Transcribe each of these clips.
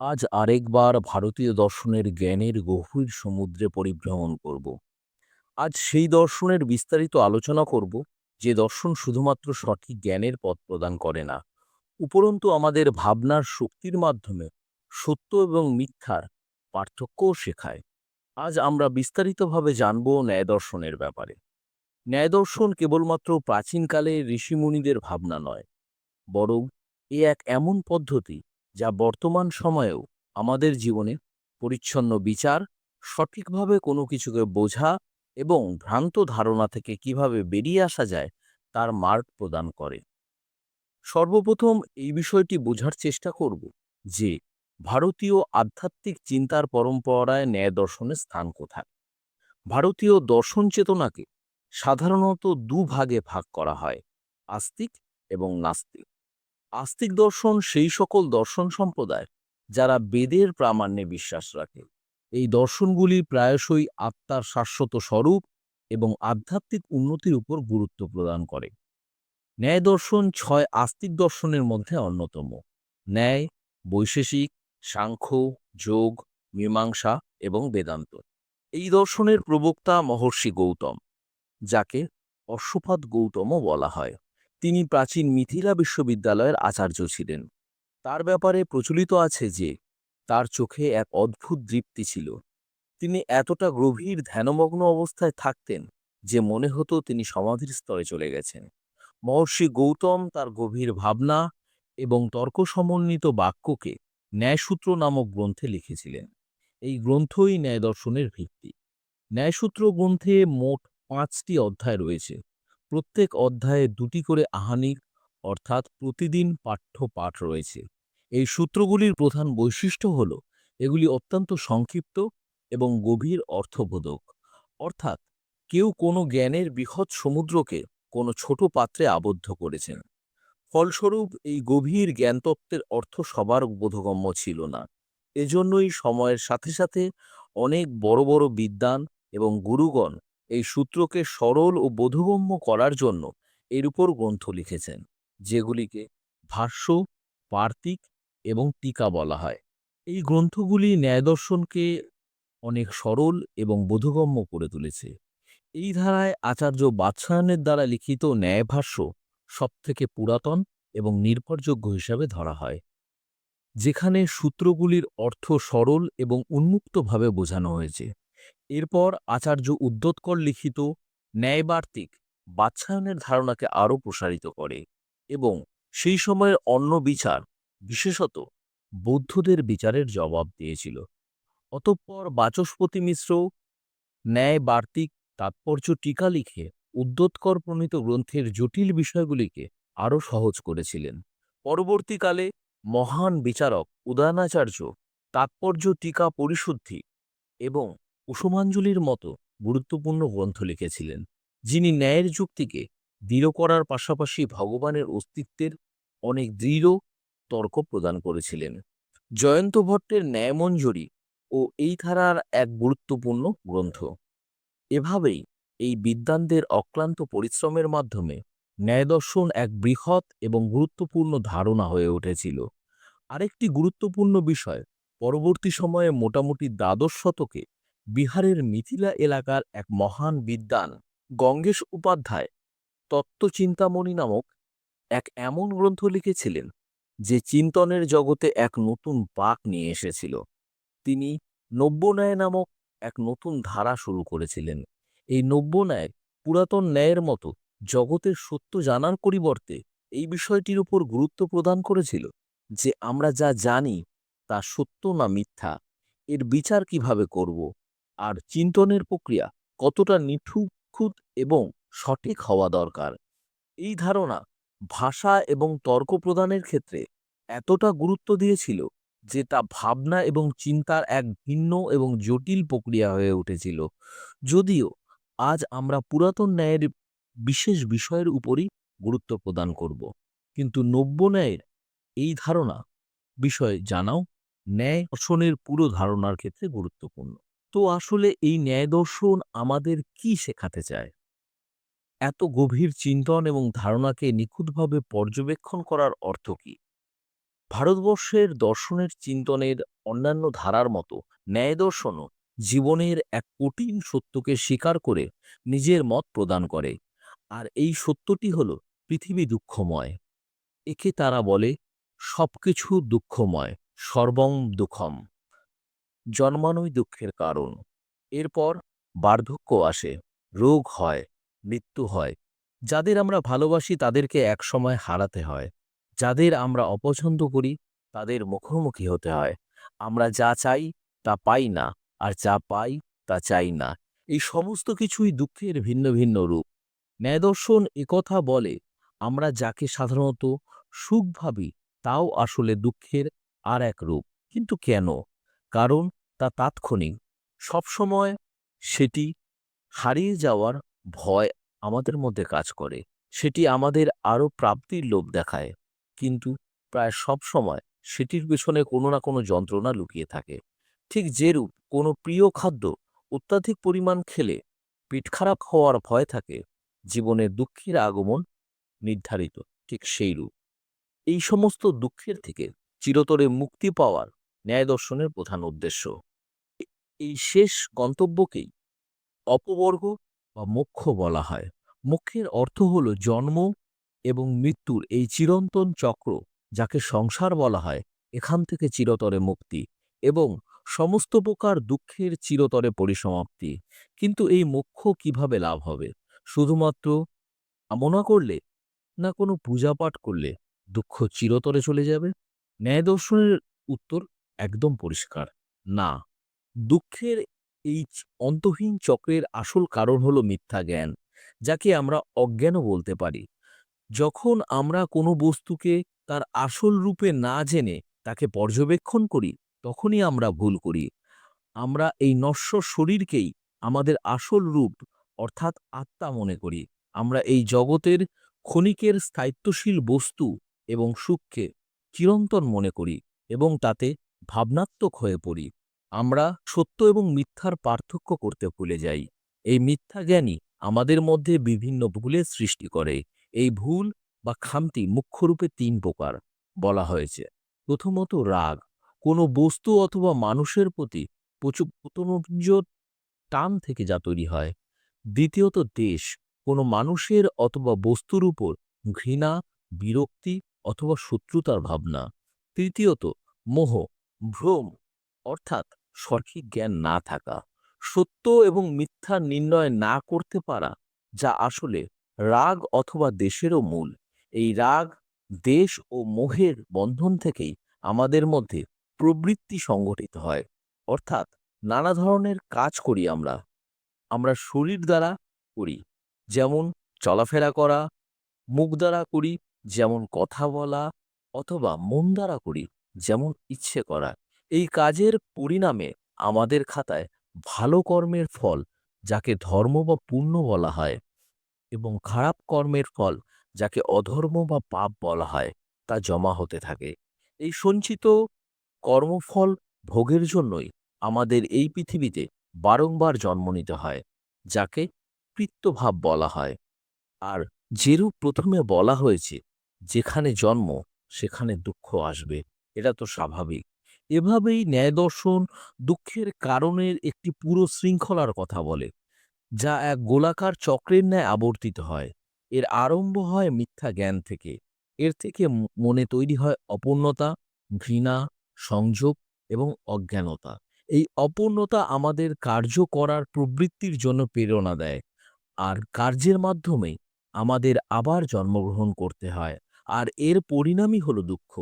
আজ আরেকবার ভারতীয় দর্শনের জ্ঞানের গভীর সমুদ্রে পরিভ্রমণ করব। আজ সেই দর্শনের বিস্তারিত আলোচনা করব, যে দর্শন শুধুমাত্র সঠিক জ্ঞানের পথ প্রদান করে না, উপরন্তু আমাদের ভাবনার শক্তির মাধ্যমে সত্য এবং মিথ্যার পার্থক্যও শেখায়। আজ আমরা বিস্তারিতভাবে জানব ন্যায় দর্শনের ব্যাপারে। ন্যায় দর্শন কেবলমাত্র প্রাচীনকালে ঋষিমুনিদের ভাবনা নয়, বরং এ এক এমন পদ্ধতি যা বর্তমান সময়েও আমাদের জীবনে পরিচ্ছন্ন বিচার, সঠিকভাবে কোনো কিছুকে বোঝা এবং ভ্রান্ত ধারণা থেকে কীভাবে বেরিয়ে আসা যায় তার মার্গ প্রদান করে। সর্বপ্রথম এই বিষয়টি বোঝার চেষ্টা করব যে ভারতীয় আধ্যাত্মিক চিন্তার পরম্পরায় ন্যায় দর্শনের স্থান কোথায়। ভারতীয় দর্শন চেতনাকে সাধারণত দুভাগে ভাগ করা হয়, আস্তিক এবং নাস্তিক। আস্তিক দর্শন সেই সকল দর্শন সম্প্রদায় যারা বেদের প্রামাণ্যে বিশ্বাস রাখে। এই দর্শনগুলি প্রায়শই আত্মার শাশ্বত স্বরূপ এবং আধ্যাত্মিক উন্নতির উপর গুরুত্ব প্রদান করে। ন্যায় দর্শন ছয় আস্তিক দর্শনের মধ্যে অন্যতম। ন্যায়, বৈশেষিক, সাংখ্য, যোগ, মীমাংসা এবং বেদান্ত। এই দর্শনের প্রবক্তা মহর্ষি গৌতম, যাকে অশ্বপাত গৌতমও বলা হয়। তিনি প্রাচীন মিথিলা বিশ্ববিদ্যালয়ের আচার্য ছিলেন। তার ব্যাপারে প্রচলিত আছে যে, তার চোখে এক অদ্ভুত দৃপ্তি ছিল। তিনি এতটা গভীর ধ্যানমগ্ন অবস্থায় থাকতেন যে মনে হতো তিনি সমাধির স্তরে চলে গেছেন। মহর্ষি গৌতম তার গভীর ভাবনা এবং তর্ক সমন্বিত বাক্যকে ন্যায়সূত্র নামক গ্রন্থে লিখেছিলেন। এই গ্রন্থই ন্যায় দর্শনের ভিত্তি। ন্যায়সূত্র গ্রন্থে মোট পাঁচটি অধ্যায় রয়েছে। প্রত্যেক অধ্যায়ে দুটি করে আহানিক, অর্থাৎ প্রতিদিন পাঠ্য পাঠ রয়েছে। এই সূত্রগুলির প্রধান বৈশিষ্ট্য হল, এগুলি অত্যন্ত সংক্ষিপ্ত এবং গভীর অর্থবোধক। অর্থাৎ কেউ কোনো জ্ঞানের বৃহৎ সমুদ্রকে কোনো ছোট পাত্রে আবদ্ধ করেছেন। ফলস্বরূপ, এই গভীর জ্ঞানতত্ত্বের অর্থ সবার বোধগম্য ছিল না। এজন্যই সময়ের সাথে সাথে অনেক বড় বড় বিদ্বান এবং গুরুগণ এই সূত্রকে সরল ও বোধগম্য করার জন্য এর উপর গ্রন্থ লিখেছেন, যেগুলিকে ভাষ্য পার্তিক এবং টিকা বলা হয়। এই গ্রন্থগুলি ন্যায়দর্শনকে অনেক সরল এবং বোধগম্য করে তুলেছে। এই ধারায় আচার্য বাৎসায়নের দ্বারা লিখিত ন্যায়ভাষ্য সবথেকে পুরাতন এবং নির্ভরযোগ্য হিসাবে ধরা হয়, যেখানে সূত্রগুলির অর্থ সরল এবং উন্মুক্তভাবে বোঝানো হয়েছে। এরপর আচার্য উদ্যোতকর লিখিত ন্যায়বার্তিক বাৎসায়নের ধারণাকে আরও প্রসারিত করে এবং সেই সময়ের অন্য বিচার, বিশেষত বৌদ্ধদের বিচারের জবাব দিয়েছিল। অতঃপর বাচস্পতি মিশ্র ন্যায় বার্তিক তাৎপর্য টিকা লিখে উদ্যোতকর প্রণীত গ্রন্থের জটিল বিষয়গুলিকে আরও সহজ করেছিলেন। পরবর্তীকালে মহান বিচারক উদয়নাচার্য তাৎপর্য টিকা পরিশুদ্ধি এবং কুসুমাঞ্জলির মতো গুরুত্বপূর্ণ গ্রন্থ লিখেছিলেন, যিনি ন্যায়ের যুক্তিকে দৃঢ় করার পাশাপাশি ভগবানের অস্তিত্বের অনেক দৃঢ় তর্ক প্রদান করেছিলেন। জয়ন্ত ভট্টের ন্যায়মঞ্জরি ও এই ধারার এক গুরুত্বপূর্ণ গ্রন্থ। এভাবেই এই বিদ্বানদের অক্লান্ত পরিশ্রমের মাধ্যমে ন্যায়দর্শন এক বৃহৎ এবং গুরুত্বপূর্ণ ধারণা হয়ে উঠেছিল। আরেকটি গুরুত্বপূর্ণ বিষয়, পরবর্তী সময়ে মোটামুটি দ্বাদশ শতকে বিহারের মিথিলা এলাকার এক মহান বিদ্বান গঙ্গেশ উপাধ্যায় তত্ত্বচিন্তামণি নামক এক এমন গ্রন্থ লিখেছিলেন যে চিন্তনের জগতে এক নতুন পাক নিয়ে এসেছিল। তিনি নব্যন্যায় নামক এক নতুন ধারা শুরু করেছিলেন। এই নব্যন্যায় পুরাতন ন্যায়ের মতো জগতের সত্য জানার পরিবর্তে এই বিষয়টির উপর গুরুত্ব প্রদান করেছিল যে আমরা যা জানি তা সত্য না মিথ্যা, এর বিচার কীভাবে করব? আর চিন্তনের প্রক্রিয়া কতটা নিঠুক্ষুত এবং সঠিক হওয়া দরকার। এই ধারণা ভাষা এবং তর্ক প্রদানের ক্ষেত্রে এতটা গুরুত্ব দিয়েছিল যে তা ভাবনা এবং চিন্তার এক ভিন্ন এবং জটিল প্রক্রিয়া হয়ে উঠেছিল। যদিও আজ আমরা পুরাতন ন্যায়ের বিশেষ বিষয়ের উপরই গুরুত্ব প্রদান করব। কিন্তু নব্য ন্যায়ের এই ধারণা বিষয়ে জানাও, ন্যায় দর্শনের পুরো ধারণার ক্ষেত্রে গুরুত্বপূর্ণ। তো আসলে এই ন্যায় দর্শন আমাদের কি শেখাতে চায়? এত গভীর চিন্তন এবং ধারণাকে নিখুঁতভাবে পর্যবেক্ষণ করার অর্থ কি? ভারতবর্ষের দর্শনের চিন্তনের অন্যান্য ধারার মতো ন্যায় দর্শনও জীবনের এক কঠিন সত্যকে স্বীকার করে নিজের মত প্রদান করে। আর এই সত্যটি হল পৃথিবী দুঃখময়। একে তারা বলে সবকিছু দুঃখময়, সর্বং দুঃখম। জন্মানোই দুঃখের কারণ। এরপর বার্ধক্য আসে, রোগ হয়, মৃত্যু হয়। যাদের আমরা ভালোবাসি তাদেরকে একসময় হারাতে হয়। যাদের আমরা অপছন্দ করি তাদের মুখোমুখি হতে হয়। আমরা যা চাই তা পাই না, আর যা পাই তা চাই না। এই সমস্ত কিছুই দুঃখের ভিন্ন ভিন্ন রূপ। ন্যায়দর্শন একথা বলে, আমরা যাকে সাধারণত সুখ ভাবি তাও আসলে দুঃখের আর এক রূপ। কিন্তু কেন? কারণ তা তাৎক্ষণিক। সবসময় সেটি হারিয়ে যাওয়ার ভয় আমাদের মধ্যে কাজ করে। সেটি আমাদের আরও প্রাপ্তির লোভ দেখায়। কিন্তু প্রায় সব সময় সেটির পেছনে কোনো না কোনো যন্ত্রণা লুকিয়ে থাকে। ঠিক যেরূপ কোনো প্রিয় খাদ্য অত্যাধিক পরিমাণ খেলে পেট খারাপ হওয়ার ভয় থাকে জীবনের দুঃখের আগমন নির্ধারিত, ঠিক সেইরূপ। এই সমস্ত দুঃখের থেকে চিরতরে মুক্তি পাওয়ার ন্যায় দর্শনের প্রধান উদ্দেশ্য। এই শেষ গন্তব্যকেই অপবর্গ বা মোক্ষ বলা হয়। মোক্ষের অর্থ হল জন্ম এবং মৃত্যুর এই চিরন্তন চক্র যাকে সংসার বলা হয়, এখান থেকে চিরতরে মুক্তি এবং সমস্ত প্রকার দুঃখের চিরতরে পরিসমাপ্তি। কিন্তু এই মোক্ষ কীভাবে লাভ হবে? শুধুমাত্র কামনা করলে না কোনো পূজাপাঠ করলে দুঃখ চিরতরে চলে যাবে? ন্যায় দর্শনের উত্তর একদম পরিষ্কার। না, দুঃখের এই অন্তহীন চক্রের আসল কারণ হলো মিথ্যা জ্ঞান, যাকে আমরা অজ্ঞানও বলতে পারি। যখন আমরা কোনো বস্তুকে তার আসল রূপে না জেনে তাকে পর্যবেক্ষণ করি, তখনই আমরা ভুল করি। আমরা এই নশ্বর শরীরকেই আমাদের আসল রূপ, অর্থাৎ আত্মা মনে করি। আমরা এই জগতের ক্ষণিকের স্থায়িত্বশীল বস্তু এবং সুখকে চিরন্তন মনে করি এবং তাতে ভাবনাত্মক হয়ে পড়ি। আমরা সত্য এবং মিথ্যার পার্থক্য করতে ভুলে যাই। এই মিথ্যা জ্ঞানই আমাদের মধ্যে বিভিন্ন ভুলের সৃষ্টি করে। এই ভুল বা খামতি মুখ্যরূপে তিন প্রকার বলা হয়েছে। প্রথমত রাগ। কোনো বস্তু অথবা মানুষের প্রতি প্রচুর পুতনজোর টান থেকে যা তৈরি হয়। দ্বিতীয়ত দেশ। কোনো মানুষের অথবা বস্তুর উপর ঘৃণা, বিরক্তি অথবা শত্রুতার ভাবনা। তৃতীয়ত মোহ। ভ্রম, অর্থাৎ সঠিক জ্ঞান না থাকা, সত্য এবং মিথ্যা নির্ণয় না করতে পারা, যা আসলে রাগ অথবা দেশেরও মূল। এই রাগ দেশ ও মোহের বন্ধন থেকেই আমাদের মধ্যে প্রবৃত্তি সংগঠিত হয়। অর্থাৎ নানা ধরনের কাজ করি আমরা। আমরা শরীর দ্বারা করি, যেমন চলাফেরা করা, মুখ দ্বারা করি, যেমন কথা বলা, অথবা মন দ্বারা করি। যেমন ইচ্ছে করা এই কাজের পরিণামে আমাদের খাতায় ভালো কর্মের ফল, যাকে ধর্ম বা পুণ্য বলা হয়, এবং খারাপ কর্মের ফল, যাকে অধর্ম বা পাপ বলা হয়, তা জমা হতে থাকে। এই সঞ্চিত কর্মফল ভোগের জন্যই আমাদের এই পৃথিবীতে বারংবার জন্ম নিতে হয়, যাকে কৃত্যভাব বলা হয়। আর যেরূপ প্রথমে বলা হয়েছে, যেখানে জন্ম, সেখানে দুঃখ আসবে। এটা তো স্বাভাবিক। এভাবেই ন্যায় দর্শন দুঃখের কারণের একটি পুরো শৃঙ্খলার কথা বলে, যা এক গোলাকার চক্রের ন্যায় আবর্তিত হয়। এর আরম্ভ হয় মিথ্যা জ্ঞান থেকে। এর থেকে মনে তৈরি হয় অপূর্ণতা, ঘৃণা, সংযোগ এবং অজ্ঞানতা। এই অপূর্ণতা আমাদের কার্য করার প্রবৃত্তির জন্য প্রেরণা দেয়। আর কার্যের মাধ্যমে আমাদের আবার জন্মগ্রহণ করতে হয়। আর এর পরিণামই হলো দুঃখ।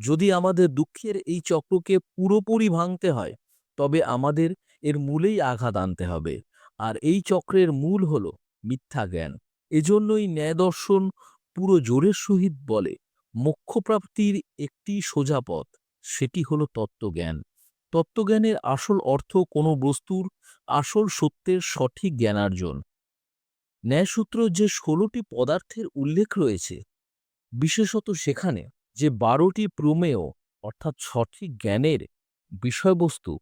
যদি আমাদের দুঃখের এই চক্রকে পুরোপুরি ভাঙতে হয়, তবে আমাদের এর মূলেই আঘাত আনতে হবে। আর এই চক্রের মূল হল মিথ্যা জ্ঞান। এজন্যই ন্যায় দর্শন পুরো জোরের সহিত বলে। মোক্ষপ্রাপ্তির একটি সোজা পথ, সেটি হল তত্ত্বজ্ঞান। তত্ত্বজ্ঞানের আসল অর্থ কোনো বস্তুর আসল সত্যের সঠিক জ্ঞানার্জন। ন্যায়সূত্র যে ষোলোটি পদার্থের উল্লেখ রয়েছে, বিশেষত সেখানে যে বারোটি প্রমেয়, অর্থাৎ সঠিক জ্ঞানের বিষয়বস্তু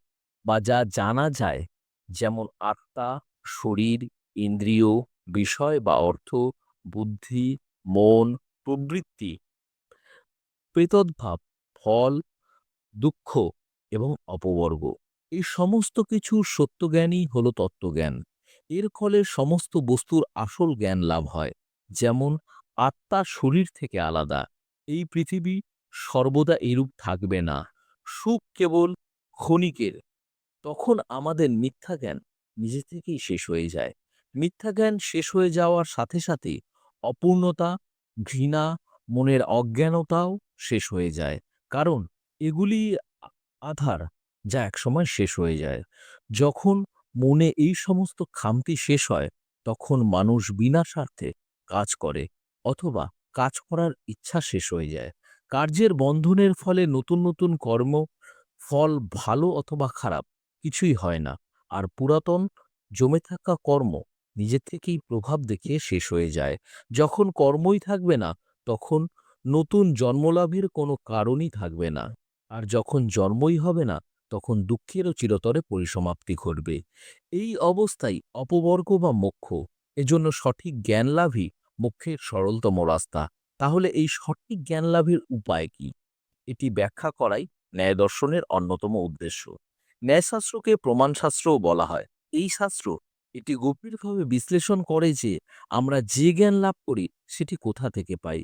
বা যা জানা যায়, যেমন আত্মা, শরীর, ইন্দ্রিয়, বিষয় বা অর্থ, বুদ্ধি, মন, প্রবৃত্তি, প্রেতদ্ভাব, ফল, দুঃখ এবং অপবর্গ। এই সমস্ত কিছু সত্যজ্ঞানই হল তত্ত্বজ্ঞান। এর ফলে সমস্ত বস্তুর আসল জ্ঞান লাভ হয়। যেমন আত্মা শরীর থেকে আলাদা এই পৃথিবী সর্বদা এরূপ থাকবে না। সুখ কেবল ক্ষণিকের। তখন আমাদের মিথ্যা জ্ঞান নিজে থেকেই শেষ হয়ে যায়। মিথ্যা জ্ঞান শেষ হয়ে যাওয়ার সাথে সাথে অপূর্ণতা, ঘৃণা, মনের অজ্ঞানতাও শেষ হয়ে যায়। কারণ এগুলি আধার যা একসময় শেষ হয়ে যায়। যখন মনে এই সমস্ত খামতি শেষ হয়, তখন মানুষ বিনা স্বার্থে কাজ করে অথবা কাজ করার ইচ্ছা শেষ হয়ে যায়। কার্যের বন্ধনের ফলে নতুন নতুন কর্ম, ফল ভালো অথবা খারাপ কিছুই হয় না। আর পুরাতন জমে থাকা কর্ম নিজের থেকেই প্রভাব দেখিয়ে শেষ হয়ে যায়। যখন কর্মই থাকবে না, তখন নতুন জন্মলাভের কোনো কারণই থাকবে না। আর যখন জন্মই হবে না, তখন দুঃখেরও চিরতরে পরিসমাপ্তি ঘটবে। এই অবস্থায় অপবর্গ বা মোক্ষ, এজন্য সঠিক জ্ঞান লাভই মোক্ষের সরলতম রাস্তা, তাহলে এই সঠিক জ্ঞান লাভের উপায় কি? এটি ব্যাখ্যা করাই ন্যায় দর্শনের অন্যতম উদ্দেশ্য। ন্যায়শাস্ত্রকে প্রমাণশাস্ত্রও বলা হয়। এই শাস্ত্র এটি গভীরভাবে বিশ্লেষণ করে যে আমরা যে জ্ঞান লাভ করি, সেটি কোথা থেকে পাই?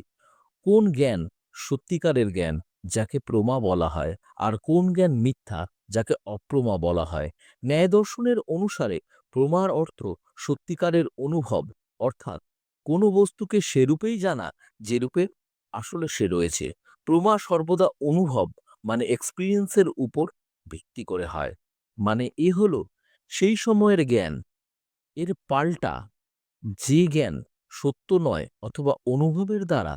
কোন জ্ঞান সত্যিকারের জ্ঞান যাকে প্রমা বলা হয়, আর কোন জ্ঞান মিথ্যা যাকে অপ্রমা বলা হয়? ন্যায় দর্শনের অনুসারে প্রমার অর্থ সত্যিকারের অনুভব, অর্থাৎ কোনো বস্তুকে সেরূপেই জানা যেরূপে আসলে সে রয়েছে। প্রমা সর্বদা অনুভব মানে এক্সপিরিয়েন্সের উপর ভিত্তি করে হয়। মানে এ হলো সেই সময়ের জ্ঞান। এর পাল্টা যে জ্ঞান সত্য নয় অথবা অনুভবের দ্বারা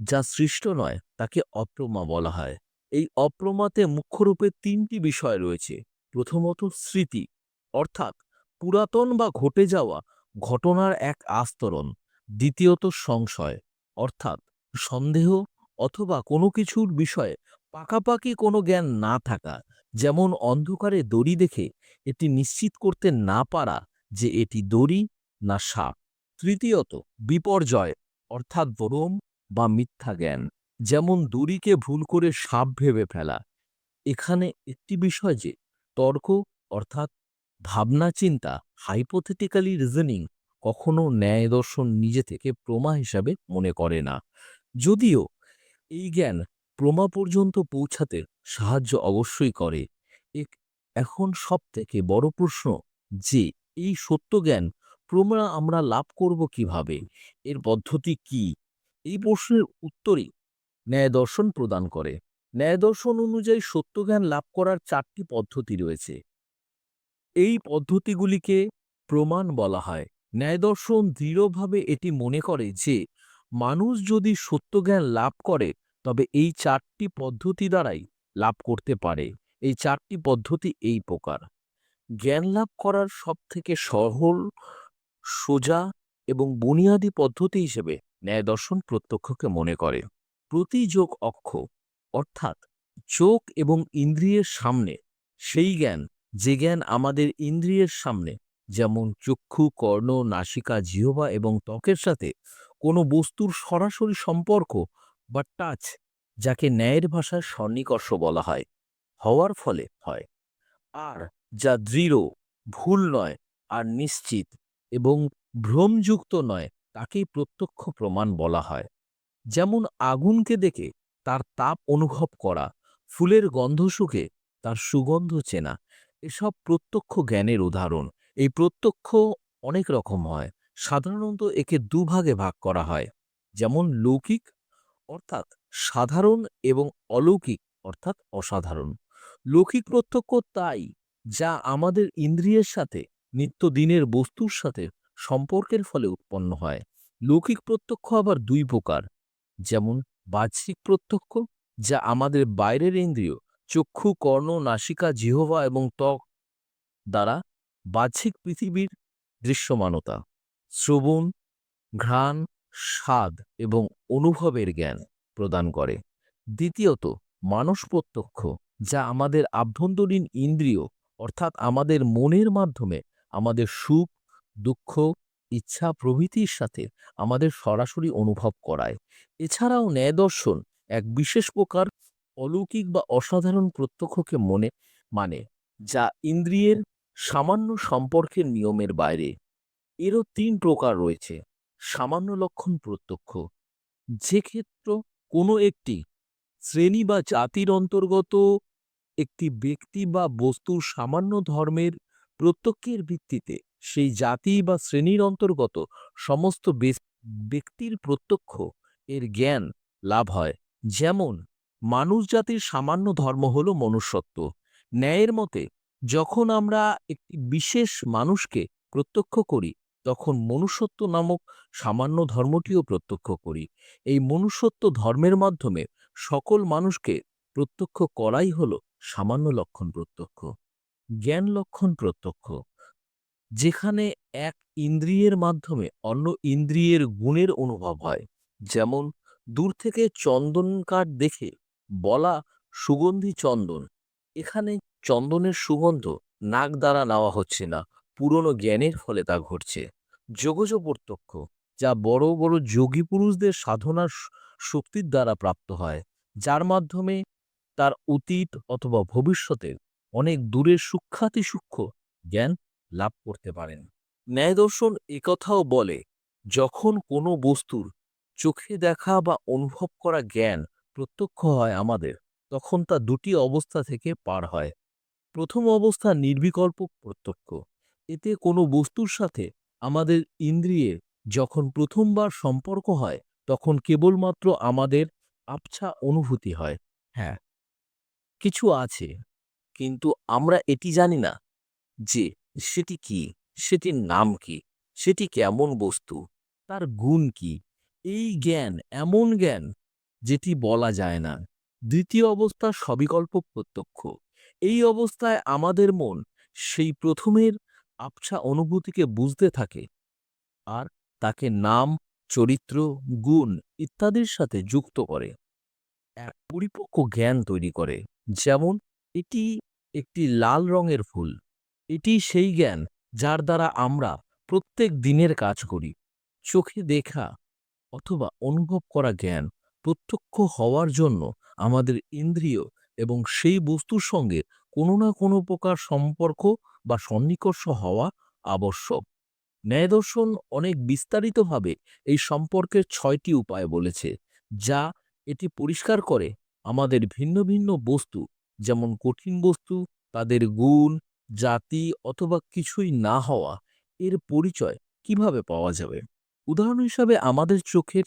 যা সৃষ্ট নয়, তাকে অপ্রমা বলা হয়। এই অপ্রমাতে মুখ্যরূপে তিনটি বিষয় রয়েছে। প্রথমত স্মৃতি, অর্থাৎ পুরাতন বা ঘটে যাওয়া ঘটনার এক আস্তরণ। দ্বিতীয়ত সংশয়, অর্থাৎ সন্দেহ অথবা কোনো কিছুর বিষয়ে পাকাপাকি কোনো জ্ঞান না থাকা, যেমন অন্ধকারে দড়ি দেখে এটি নিশ্চিত করতে না পারা যে এটি দড়ি না সাপ। তৃতীয়ত, বিপর্যয়, অর্থাৎ ভ্রম বা মিথ্যা জ্ঞান, যেমন দড়িকে ভুল করে সাপ ভেবে ফেলা। এখানে একটি বিষয় যে, তর্ক, অর্থাৎ ভাবনা চিন্তা হাইপোথেটিক্যালি রিজনিং কখনো ন্যায় দর্শন নিজে থেকে প্রমা হিসাবে মনে করে না। যদিও এই জ্ঞান প্রমা পর্যন্ত পৌঁছাতে সাহায্য অবশ্যই করে। এখন সব থেকে বড় প্রশ্ন যে, এই সত্য জ্ঞান প্রমা আমরা লাভ করব কীভাবে? এর পদ্ধতি কি? এই প্রশ্নের উত্তরই ন্যায় দর্শন প্রদান করে। ন্যায় দর্শন অনুযায়ী সত্যজ্ঞান লাভ করার চারটি পদ্ধতি রয়েছে। এই পদ্ধতিগুলিকে প্রমাণ বলা হয়। ন্যায় দর্শন দৃঢ়ভাবে এটি মনে করে যে, মানুষ যদি সত্যজ্ঞান লাভ করে, তবে এই চারটি পদ্ধতি দ্বারাই লাভ করতে পারে। এই চারটি পদ্ধতি এই প্রকার। জ্ঞান লাভ করার সবথেকে সহল সোজা এবং বুনিয়াদী পদ্ধতি হিসেবে ন্যায় দর্শন প্রত্যক্ষকে মনে করে। প্রতি যোগ অক্ষ, অর্থাৎ চোখ এবং ইন্দ্রিয়ের সামনে, সেই জ্ঞান, যে জ্ঞান আমাদের ইন্দ্রিয়ের সামনে যেমন চক্ষু, কর্ণ, নাসিকা, জিহবা এবং ত্বকের সাথে কোনো বস্তুর সরাসরি সম্পর্ক বা টাচ যাকে ন্যায়ের ভাষায় সন্নিকর্ষ বলা হয়, হওয়ার ফলে হয়। আর যা দৃঢ়, ভুল নয় আর নিশ্চিত এবং ভ্রমযুক্ত নয় তাকেই প্রত্যক্ষ প্রমাণ বলা হয়। যেমন আগুনকে দেখে তার তাপ অনুভব করা, ফুলের গন্ধ সুখে তার সুগন্ধ চেনা, এসব প্রত্যক্ষ জ্ঞানের উদাহরণ এই প্রত্যক্ষ অনেক রকম হয়। সাধারণত একে দুভাগে ভাগ করা হয়। যেমন লৌকিক, অর্থাৎ সাধারণ এবং অলৌকিক, অর্থাৎ অসাধারণ। লৌকিক প্রত্যক্ষ তাই যা আমাদের ইন্দ্রিয়ের সাথে, নিত্যদিনের বস্তুর সাথে সম্পর্কের ফলে উৎপন্ন হয়। লৌকিক প্রত্যক্ষ আবার দুই প্রকার। যেমন বাহ্যিক প্রত্যক্ষ, যা আমাদের বাইরের ইন্দ্রিয়, চক্ষু, কর্ণ, নাসিকা, জিহবা এবং ত্বক দ্বারা বাহ্যিক পৃথিবীর দৃশ্যমানতা, শ্রবণ, ঘ্রাণ, স্বাদ এবং অনুভবের জ্ঞান প্রদান করে। দ্বিতীয়ত, মানস প্রত্যক্ষ, যা আমাদের আভ্যন্তরীণ ইন্দ্রিয়, অর্থাৎ আমাদের মনের মাধ্যমে আমাদের সুখ, দুঃখ, ইচ্ছা প্রভৃতির সাথে আমাদের সরাসরি অনুভব করায়। এছাড়াও ন্যায় দর্শন এক বিশেষ প্রকার অলৌকিক বা অসাধারণ প্রত্যক্ষকে মনে মানে যা ইন্দ্রিয়ের সামান্য সম্পর্কের নিয়মের বাইরে এরও তিন প্রকার রয়েছে। সামান্য লক্ষণ প্রত্যক্ষ। যে ক্ষেত্র কোনো একটি শ্রেণি বা জাতির অন্তর্গত একটি ব্যক্তি বা বস্তুর সামান্য ধর্মের প্রত্যক্ষের ভিত্তিতে সেই জাতি বা শ্রেণির অন্তর্গত সমস্ত ব্যক্তির প্রত্যক্ষ এর জ্ঞান লাভ হয়। যেমন, মানুষ জাতির সামান্য ধর্ম হল মনুষ্যত্ব। ন্যায়ের মতে যখন আমরা একটি বিশেষ মানুষকে প্রত্যক্ষ করি, তখন মনুষ্যত্ব নামক সামান্য ধর্মটিও প্রত্যক্ষ করি। এই মনুষ্যত্ব ধর্মের মাধ্যমে সকল মানুষকে প্রত্যক্ষ করাই হল সামান্য লক্ষণ প্রত্যক্ষ, জ্ঞান লক্ষণ প্রত্যক্ষ। যেখানে এক ইন্দ্রিয়ের মাধ্যমে অন্য ইন্দ্রিয়ের গুণের অনুভব হয়। যেমন, দূর থেকে চন্দন কাঠ দেখে বলা সুগন্ধি চন্দন। এখানে চন্দনের সুগন্ধ নাক দ্বারা নেওয়া হচ্ছে না। পুরনো জ্ঞানের ফলে তা ঘটছে। যোগজ প্রত্যক্ষ যা বড় বড় যোগী পুরুষদের সাধনার শক্তির দ্বারা প্রাপ্ত হয়, যার মাধ্যমে তার অতীত অথবা ভবিষ্যতের অনেক দূরের সূক্ষাতি সূক্ষ্ম জ্ঞান লাভ করতে পারেন। ন্যায় দর্শন একথাও বলে, যখন কোনো বস্তুর চোখে দেখা বা অনুভব করা জ্ঞান প্রত্যক্ষ হয় আমাদের, তখন তা দুটি অবস্থা থেকে পার হয়। প্রথম অবস্থা নির্বিকল্প প্রত্যক্ষ। এতে কোনো বস্তুর সাথে আমাদের ইন্দ্রিয়ের যখন প্রথমবার সম্পর্ক হয়, তখন কেবলমাত্র আমাদের আবছা অনুভূতি হয়। হ্যাঁ কিছু আছে, কিন্তু আমরা এটি জানি না যে সেটি কি, সেটির নাম কি, সেটি কেমন বস্তু, তার গুণ কি। এই জ্ঞান এমন জ্ঞান যেটি বলা যায় না। দ্বিতীয় অবস্থা সবিকল্প প্রত্যক্ষ। এই অবস্থায় আমাদের মন সেই প্রথমের আবছা অনুভূতিকে বুঝতে থাকে আর তাকে নাম, চরিত্র, গুণ ইত্যাদির সাথে যুক্ত করে। এক পরিপক্ক জ্ঞান তৈরি করে, যেমন এটি একটি লাল রঙের ফুল। এটি সেই জ্ঞান যার দ্বারা আমরা প্রত্যেক দিনের কাজ করি। চোখে দেখা অথবা অনুভব করা জ্ঞান প্রত্যক্ষ হওয়ার জন্য আমাদের ইন্দ্রিয় এবং সেই বস্তুর সঙ্গে কোনো না কোনো প্রকার সম্পর্ক বা সন্নিকর্ষ হওয়া আবশ্যক। ন্যায়দর্শন অনেক বিস্তারিতভাবে এই সম্পর্কের ছয়টি উপায় বলেছে, যা এটি পরিষ্কার করে আমাদের ভিন্ন ভিন্ন বস্তু, যেমন কঠিন বস্তু, তাদের গুণ, জাতি অথবা কিছুই না হওয়া, এর পরিচয় কীভাবে পাওয়া যাবে। উদাহরণ হিসাবে আমাদের চোখের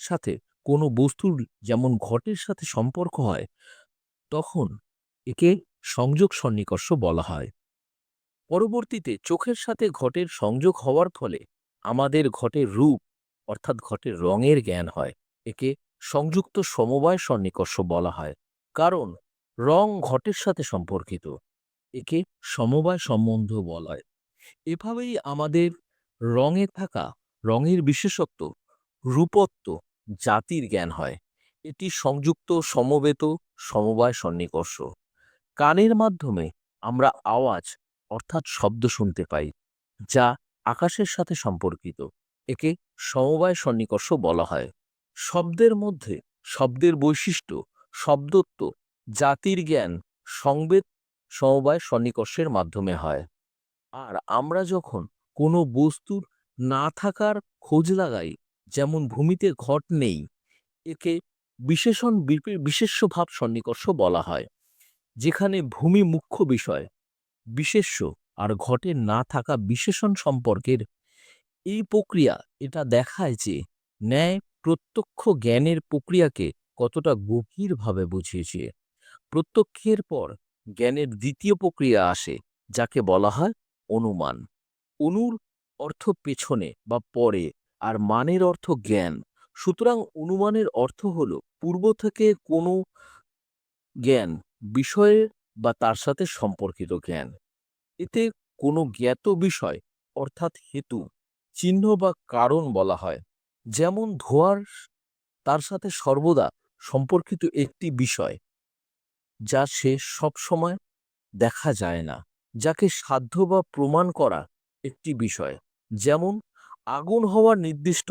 সাথে কোনো বস্তুর যেমন ঘটের সাথে সম্পর্ক হয় তখন একে সংযোগ সন্নিকর্ষ বলা হয়। পরবর্তীতে চোখের সাথে ঘটের সংযোগ হওয়ার ফলে আমাদের ঘটের রূপ, অর্থাৎ ঘটের রঙের জ্ঞান হয়, একে সংযুক্ত সমবায় সন্নিকর্ষ বলা হয়। কারণ রং ঘটের সাথে সম্পর্কিত, একে সমবায় সম্বন্ধ বলা হয়। এভাবেই আমাদের রঙে থাকা, রঙের বিশেষত্ব, রূপত্ব, জাতির জ্ঞান হয়। এটি সংযুক্ত, সমবেত, সমবায় সন্নিকর্ষ। কানের মাধ্যমে আমরা আওয়াজ, অর্থাৎ শব্দ শুনতে পাই, যা আকাশের সাথে সম্পর্কিত, একে সমবায় সন্নিকর্ষ বলা হয়। শব্দের মধ্যে শব্দের বৈশিষ্ট্য, শব্দত্ব, জাতির জ্ঞান, সংবেদ, সমবায় সন্নিকর্ষের মাধ্যমে হয়। আর আমরা যখন কোনো বস্তুর না থাকার খোঁজ লাগাই, যেমন ভূমিতে ঘট নেই, একে বিশেষণ বিশেষ্য ভাব সন্নিকর্ষ বলা হয়, যেখানে ভূমি মুখ্য বিষয়, বিশেষ্য, আর ঘটে না থাকা বিশেষণ সম্পর্কের এই প্রক্রিয়া। এটা দেখায় যে ন্যায় প্রত্যক্ষ জ্ঞানের প্রক্রিয়াকে কতটা গভীরভাবে বুঝিয়েছে। প্রত্যক্ষের পর জ্ঞানের দ্বিতীয় প্রক্রিয়া আসে, যাকে বলা হয় অনুমান। অনুর অর্থ পেছনে বা পরে, আর মানের অর্থ জ্ঞান। সুতরাং অনুমানের অর্থ হল পূর্ব থেকে কোনো জ্ঞান বিষয়ে বা তার সাথে সম্পর্কিত জ্ঞান। এতে কোনো জ্ঞাত বিষয়, অর্থাৎ হেতু, চিহ্ন বা কারণ বলা হয়। যেমন ধোয়ার তার সাথে সর্বদা সম্পর্কিত একটি বিষয়, যা সে সব সময় দেখা যায় না, যাকে সাধ্য বা প্রমাণ করা একটি বিষয়। যেমন আগুন হওয়ার নির্দিষ্ট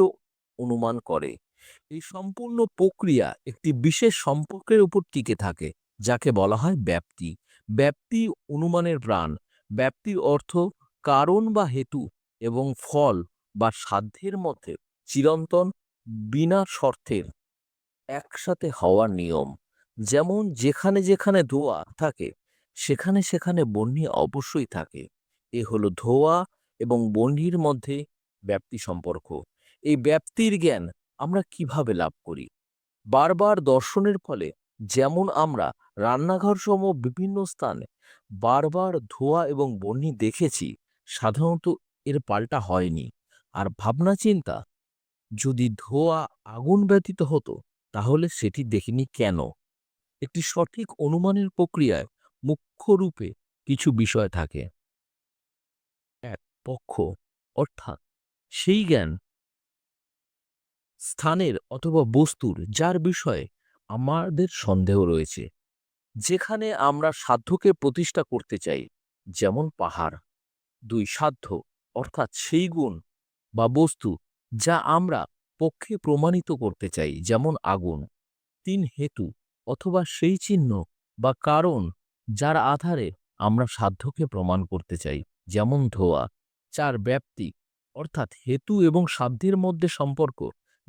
অনুমান করে। এই সম্পূর্ণ প্রক্রিয়া একটি বিশেষ সম্পর্কের উপর টিকে থাকে, যাকে বলা হয় ব্যাপ্তি। ব্যাপ্তি অনুমানের প্রাণ। ব্যাপ্তির অর্থ কারণ বা হেতু এবং ফল বা সাধ্যের মধ্যে চিরন্তন বিনা শর্তের একসাথে হওয়ার নিয়ম। যেমন যেখানে যেখানে ধোয়া থাকে, সেখানে সেখানে বন্যি অবশ্যই থাকে। এ হলো ধোয়া এবং বন্যির মধ্যে ব্যাপ্তি সম্পর্ক। এই ব্যাপ্তির জ্ঞান আমরা কীভাবে লাভ করি? বারবার দর্শনের ফলে যেমন আমরা রান্নাঘর সম বিভিন্ন স্থানে বারবার ধোয়া এবং বন্যি দেখেছি, সাধারণত এর পাল্টা হয়নি। আর ভাবনা চিন্তা যদি ধোয়া আগুন ব্যতীত হতো, তাহলে সেটি দেখিনি কেন? একটি সঠিক অনুমানের প্রক্রিয়ায় মুখ্য রূপে কিছু বিষয় থাকে। এক পক্ষ, অর্থাৎ সেই জ্ঞান স্থানের অথবা বস্তুর, যার বিষয়ে আমাদের সন্দেহ রয়েছে। যেখানে আমরা সাধ্যকে প্রতিষ্ঠা করতে চাই, যেমন পাহাড়। দুই, সাধ্য, অর্থাৎ সেই গুণ বা বস্তু যা আমরা পক্ষে প্রমাণিত করতে চাই, যেমন আগুন। তিন, হেতু, অথবা সেই চিহ্ন বা কারণ যার আধারে আমরা সাধ্যকে প্রমাণ করতে চাই, যেমন ধোয়া। চার, ব্যাপ্তি, অর্থাৎ হেতু এবং সাধ্যের মধ্যে সম্পর্ক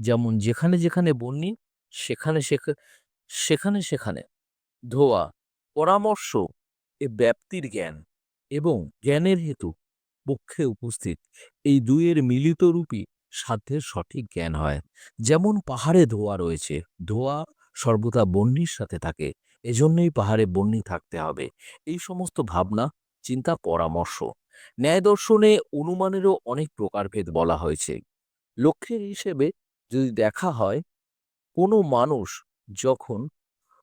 যেমন যেখানে যেখানে বন্যি, সেখানে সেখা- সেখানে সেখানে। ধোয়া, পরামর্শ এ ব্যাপ্তির জ্ঞান এবং জ্ঞানের হেতু পক্ষে উপস্থিত। এই দুইয়ের মিলিত রূপই সাধ্যের সঠিক জ্ঞান হয়। যেমন পাহাড়ে ধোয়া রয়েছে, ধোয়া সর্বদা বন্যির সাথে থাকে, এজন্যই পাহাড়ে বন্যি থাকতে হবে। এই সমস্ত ভাবনা, চিন্তা, পরামর্শ। ন্যায় দর্শনে অনুমানেরও অনেক প্রকারভেদ বলা হয়েছে। লক্ষ্যের হিসেবে যদি দেখা হয়, কোনো মানুষ যখন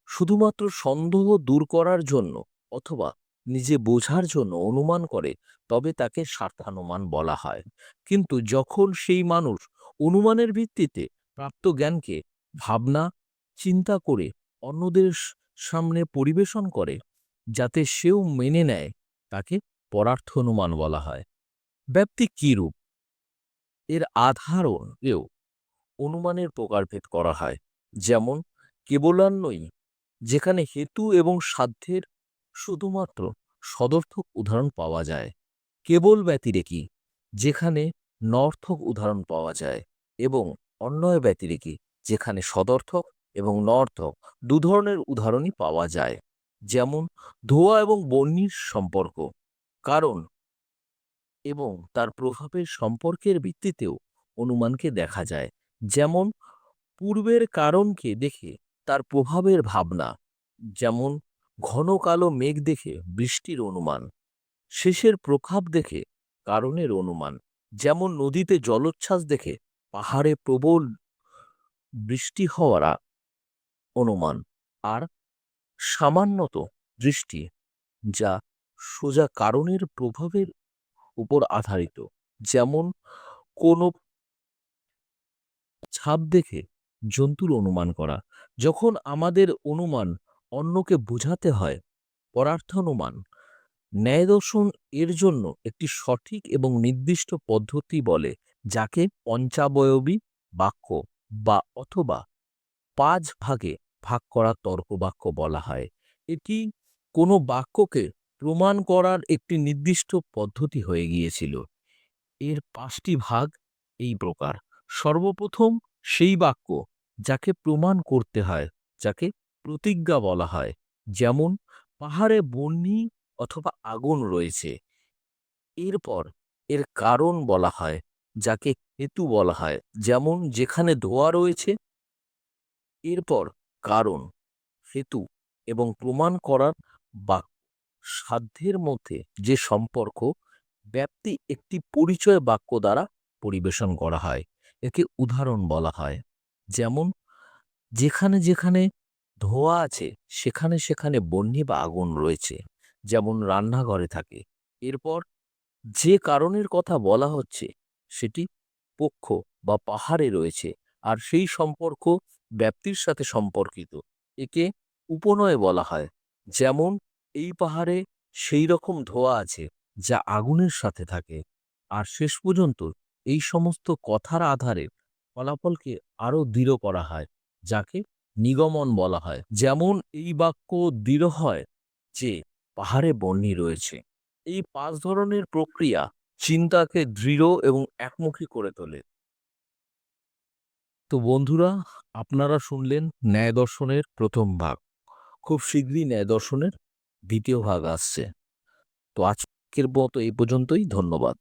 শুধুমাত্র সন্দেহ দূর করার জন্য অথবা নিজে বোঝার জন্য অনুমান করে, তবে তাকে স্বার্থানুমান বলা হয়। কিন্তু যখন সেই মানুষ অনুমানের ভিত্তিতে প্রাপ্ত জ্ঞানকে ভাবনা, চিন্তা করে অন্যদের সামনে পরিবেশন করে, যাতে সেও মেনে নেয়, তাকে পরার্থ অনুমান বলা হয়। ব্যাপ্তি কী রূপ এর আধারণেও অনুমানের প্রকারভেদ করা হয়। যেমন কেবলান্বয়ী যেখানে হেতু এবং সাধ্যের শুধুমাত্র সদর্থক উদাহরণ পাওয়া যায়। কেবল ব্যতিরেকী যেখানে নর্থক উদাহরণ পাওয়া যায় এবং অন্যয় ব্যতিরেকী যেখানে সদর্থক এবং নর্থক দু ধরনের উদাহরণই পাওয়া যায়। যেমন, ধোয়া এবং বন্যির সম্পর্ক, কারণ এবং তার প্রভাবের সম্পর্কের ভিত্তিতেও অনুমানকে দেখা যায়। যেমন পূর্বের কারণকে দেখে তার প্রভাবের ভাবনা, যেমন ঘন কালো মেঘ দেখে বৃষ্টির অনুমান, শেষের প্রভাব দেখে কারণের অনুমান, যেমন নদীতে জলোচ্ছ্বাস দেখে পাহাড়ে প্রবল বৃষ্টি হওয়ার অনুমান, আর সামান্যত দৃষ্টি, যা সোজা কারণের প্রভাবের উপর আধারিত, যেমন কোনো ছাপ দেখে জন্তুর অনুমান করা। যখন আমাদের অনুমান অন্যকে বোঝাতে হয়, পরার্থনুমান ন্যায় দর্শন এর জন্য একটি সঠিক এবং নির্দিষ্ট পদ্ধতি বলে, যাকে পঞ্চাবয়বী বাক্য বা অথবা পাঁচ ভাগে ভাগ করা তর্ক বাক্য বলা হয়। এটি কোনো বাক্যকে প্রমাণ করার একটি নির্দিষ্ট পদ্ধতি হয়ে গিয়েছিল। এর পাঁচটি ভাগ এই প্রকার। সর্বপ্রথম সেই বাক্য যাকে প্রমাণ করতে হয়, যাকে প্রতিজ্ঞা বলা হয়, যেমন পাহাড়ে বন্যি অথবা আগুন রয়েছে। এরপর এর কারণ বলা হয়, যাকে হেতু বলা হয়, যেমন যেখানে ধোয়া রয়েছে। এরপর কারণ, হেতু এবং প্রমাণ করার বা সাধ্যের মধ্যে যে সম্পর্ক, ব্যাপ্তি একটি পরিচয় বাক্য দ্বারা পরিবেশন করা হয়। একে উদাহরণ বলা হয়। যেমন, যেখানে যেখানে ধোয়া আছে, সেখানে সেখানে বন্যি বা আগুন রয়েছে। যেমন রান্নাঘরে থাকে। এরপর, যে কারণের কথা বলা হচ্ছে, সেটি পক্ষ বা পাহাড়ে রয়েছে আর সেই সম্পর্ক ব্যাপ্তির সাথে সম্পর্কিত। একে উপনয় বলা হয়। যেমন, এই পাহাড়ে সেই রকম ধোয়া আছে যা আগুনের সাথে থাকে। আর শেষ পর্যন্ত এই সমস্ত কথার আধারে ফলাফলকে আরও দৃঢ় করা হয়, যাকে নিগমন বলা হয়। যেমন এই বাক্য দৃঢ় হয় যে পাহাড়ে বন্যী রয়েছে। এই পাঁচ ধরনের প্রক্রিয়া চিন্তাকে দৃঢ় এবং একমুখী করে তোলে। তো বন্ধুরা, আপনারা শুনলেন ন্যায় দর্শনের প্রথম ভাগ। খুব শীঘ্রই ন্যায় দর্শনের দ্বিতীয় ভাগ আসছে। তো আজকের মতো এই পর্যন্তই। ধন্যবাদ।